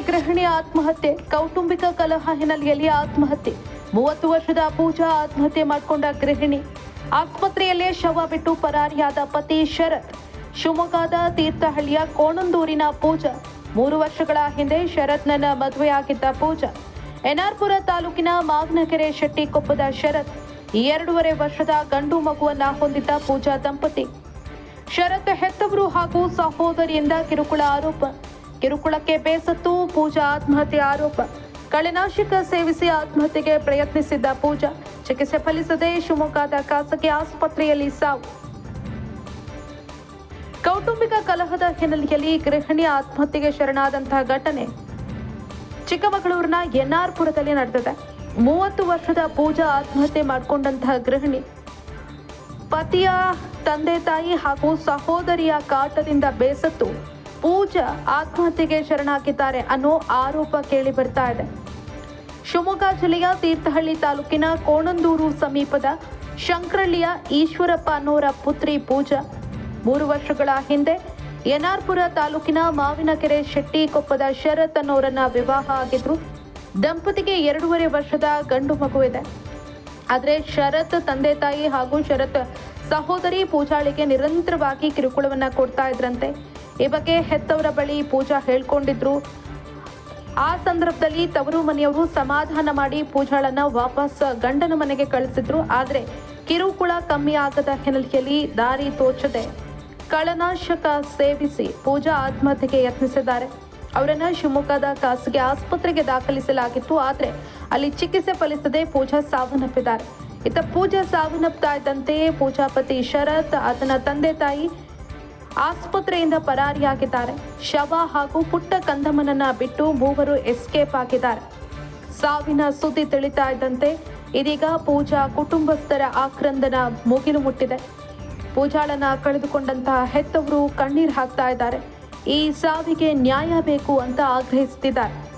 ಗೃಹಿಣಿ ಆತ್ಮಹತ್ಯೆ, ಕೌಟುಂಬಿಕ ಕಲಹ ಹಿನ್ನೆಲೆಯಲ್ಲಿ ಆತ್ಮಹತ್ಯೆ. ಮೂವತ್ತು ವರ್ಷದ ಪೂಜಾ ಆತ್ಮಹತ್ಯೆ ಮಾಡಿಕೊಂಡ ಗೃಹಿಣಿ. ಆಸ್ಪತ್ರೆಯಲ್ಲೇ ಶವ ಬಿಟ್ಟು ಪರಾರಿಯಾದ ಪತಿ ಶರತ್. ಶಿವಮೊಗ್ಗದ ತೀರ್ಥಹಳ್ಳಿಯ ಕೋಣಂದೂರಿನ ಪೂಜಾ. ಮೂರು ವರ್ಷಗಳ ಹಿಂದೆ ಶರತ್ನನ್ನ ಮದುವೆಯಾಗಿದ್ದ ಪೂಜಾ. ಎನ್ಆರ್ಪುರ ತಾಲೂಕಿನ ಮಾವನಕೆರೆ ಶೆಟ್ಟಿಕೊಪ್ಪದ ಶರತ್ ಈ ಎರಡೂವರೆ ವರ್ಷದ ಗಂಡು ಮಗುವನ್ನ ಹೊಂದಿದ್ದ ಪೂಜಾ ದಂಪತಿ. ಶರತ್ ಹೆತ್ತವರು ಹಾಗೂ ಸಹೋದರಿಯಿಂದ ಕಿರುಕುಳ ಆರೋಪ. ಕಿರುಕುಳಕ್ಕೆ ಬೇಸತ್ತು, ಪೂಜಾ ಆತ್ಮಹತ್ಯೆ ಆರೋಪ. ಕಳೆನಾಶಕ ಸೇವಿಸಿ ಆತ್ಮಹತ್ಯೆಗೆ ಪ್ರಯತ್ನಿಸಿದ್ದ ಪೂಜಾ ಚಿಕಿತ್ಸೆ ಫಲಿಸದೆ ಶಿವಮೊಗ್ಗದ ಖಾಸಗಿ ಆಸ್ಪತ್ರೆಯಲ್ಲಿ ಸಾವು. ಕೌಟುಂಬಿಕ ಕಲಹದ ಹಿನ್ನೆಲೆಯಲ್ಲಿ ಗೃಹಿಣಿ ಆತ್ಮಹತ್ಯೆಗೆ ಶರಣಾದಂತಹ ಘಟನೆ ಚಿಕ್ಕಮಗಳೂರಿನ ಎನ್ಆರ್ಪುರದಲ್ಲಿ ನಡೆದಿದೆ. ಮೂವತ್ತು ವರ್ಷದ ಪೂಜಾ ಆತ್ಮಹತ್ಯೆ ಮಾಡಿಕೊಂಡಂತಹ ಗೃಹಿಣಿ ಪತಿಯ ತಂದೆ ತಾಯಿ ಹಾಗೂ ಸಹೋದರಿಯ ಕಾಟದಿಂದ ಬೇಸತ್ತು. ಪೂಜಾ ಆತ್ಮಹತ್ಯೆಗೆ ಶರಣಾಗಿದ್ದಾರೆ ಅನ್ನೋ ಆರೋಪ ಕೇಳಿ ಬರ್ತಾ ಇದೆ. ಶಿವಮೊಗ್ಗ ಜಿಲ್ಲೆಯ ತೀರ್ಥಹಳ್ಳಿ ತಾಲೂಕಿನ ಕೋಣಂದೂರು ಸಮೀಪದ ಶಂಕ್ರಳ್ಳಿಯ ಈಶ್ವರಪ್ಪ ಅನ್ನೋರ ಪುತ್ರಿ ಪೂಜಾ ಮೂರು ವರ್ಷಗಳ ಹಿಂದೆ ಎನ್ಆರ್ಪುರ ತಾಲೂಕಿನ ಮಾವಿನಕೆರೆ ಶೆಟ್ಟಿಕೊಪ್ಪದ ಶರತ್ ಅನ್ನೋರನ್ನ ವಿವಾಹ ಆಗಿದ್ರು. ದಂಪತಿಗೆ ಎರಡೂವರೆ ವರ್ಷದ ಗಂಡು ಮಗು ಇದೆ. ಆದರೆ ಶರತ್ ತಂದೆ ತಾಯಿ ಹಾಗೂ ಶರತ್ ಸಹೋದರಿ ಪೂಜಾಳಿಗೆ ನಿರಂತರವಾಗಿ ಕಿರುಕುಳವನ್ನ ಕೊಡ್ತಾ ಇದ್ರಂತೆ. ಈ ಬಗ್ಗೆ ಹೆತ್ತವರ ಬಳಿ ಪೂಜಾ ಹೇಳ್ಕೊಂಡಿದ್ರು. ಆ ಸಂದರ್ಭದಲ್ಲಿ ತವರು ಮನೆಯವರು ಸಮಾಧಾನ ಮಾಡಿ ಪೂಜಾಳನ್ನ ವಾಪಸ್ ಗಂಡನ ಮನೆಗೆ ಕಳಿಸಿದ್ರು. ಆದ್ರೆ ಕಿರುಕುಳ ಕಮ್ಮಿ ಆಗದ ಹಿನ್ನೆಲೆಯಲ್ಲಿ ದಾರಿ ತೋಚದೆ ಕಳನಾಶಕ ಸೇವಿಸಿ ಪೂಜಾ ಆತ್ಮಹತ್ಯೆಗೆ ಯತ್ನಿಸಿದ್ದಾರೆ. ಅವರನ್ನ ಶಿವಮೊಗ್ಗದ ಖಾಸಗಿ ಆಸ್ಪತ್ರೆಗೆ ದಾಖಲಿಸಲಾಗಿತ್ತು. ಆದರೆ ಅಲ್ಲಿ ಚಿಕಿತ್ಸೆ ಫಲಿಸದೆ ಪೂಜಾ ಸಾವನ್ನಪ್ಪಿದ್ದಾರೆ. ಇತ್ತ ಪೂಜಾ ಸಾವನ್ನಪ್ತಾ ಇದ್ದಂತೆ ಪೂಜಾಪತಿ ಶರತ್, ಆತನ ತಂದೆ ತಾಯಿ ಆಸ್ಪತ್ರೆಯಿಂದ ಪರಾರಿಯಾಗಿದ್ದಾರೆ. ಶವ ಹಾಗೂ ಪುಟ್ಟ ಕಂದಮ್ಮನನ್ನ ಬಿಟ್ಟು ಮೂವರು ಎಸ್ಕೇಪ್ ಆಗಿದ್ದಾರೆ. ಸಾವಿನ ಸುದ್ದಿ ತಿಳಿತಾ ಇದ್ದಂತೆ ಇದೀಗ ಪೂಜಾ ಕುಟುಂಬಸ್ಥರ ಆಕ್ರಂದನ ಮುಗಿಲು ಮುಟ್ಟಿದೆ. ಪೂಜಾಳನ ಕಳೆದುಕೊಂಡಂತಹ ಹೆತ್ತವರು ಕಣ್ಣೀರು ಹಾಕ್ತಾ ಇದ್ದಾರೆ. ಈ ಸಾವಿಗೆ ನ್ಯಾಯ ಬೇಕು ಅಂತ ಆಗ್ರಹಿಸುತ್ತಿದ್ದಾರೆ